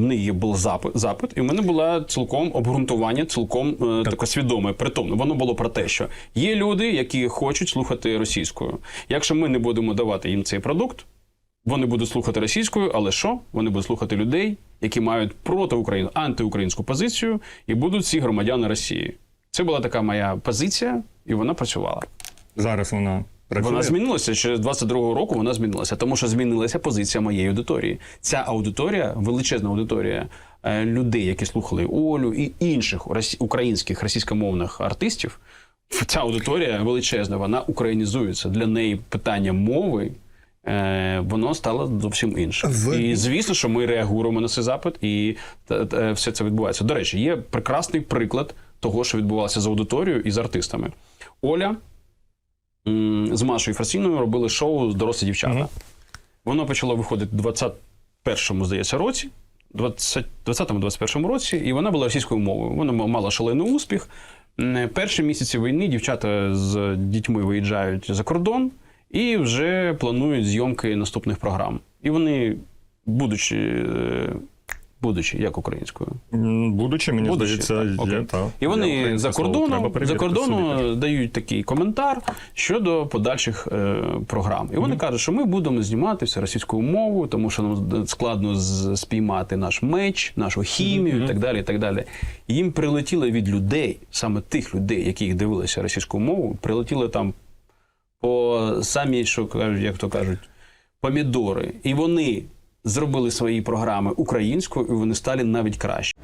В неї був запит, запит, і в мене було цілком обґрунтування, цілком е, таке свідоме. Притомно, воно було про те, що є люди, які хочуть слухати російською. Якщо ми не будемо давати їм цей продукт, вони будуть слухати російською, але що? Вони будуть слухати людей, які мають проти України антиукраїнську позицію, і будуть всі громадяни Росії. Це була така моя позиція, і вона працювала. Зараз вона працює. Вона змінилася ще з 22-го року. Вона змінилася, тому що змінилася позиція моєї аудиторії. Ця аудиторія, величезна аудиторія е, людей, які слухали Олю і інших українських російськомовних артистів. Ця аудиторія величезна, вона українізується. Для неї питання мови. е, Воно стало зовсім іншим. Ви- І звісно, що ми реагуємо на цей запит, і та- все це відбувається. До речі, є прекрасний приклад того, що відбувалося з аудиторією і з артистами. Оля з Машою Фрасіною робили шоу дорослі дівчата. Мгм. Воно почало виходити в 21-му, здається, році. 20 20-21 році, і вона була російською мовою. Вона мала шалений успіх. Перші місяці війни дівчата з дітьми виїжджають за кордон і вже планують зйомки наступних програм. І вони, будучи, е, будучи як українською, Будучи, мені Будучи, здається, так, є та і вони за кордоном, за кордону дають такий коментар щодо подальших е, програм. І вони кажуть, що ми будемо зніматися російською мовою, тому що нам складно спіймати наш меч, нашу хімію і так далі. І так далі. І їм прилетіло від людей, саме тих людей, які їх дивилися російською мовою, прилетіло там по самі, що кажуть, як то кажуть, помідори. І вони зробили свої програми українською, і вони стали навіть краще.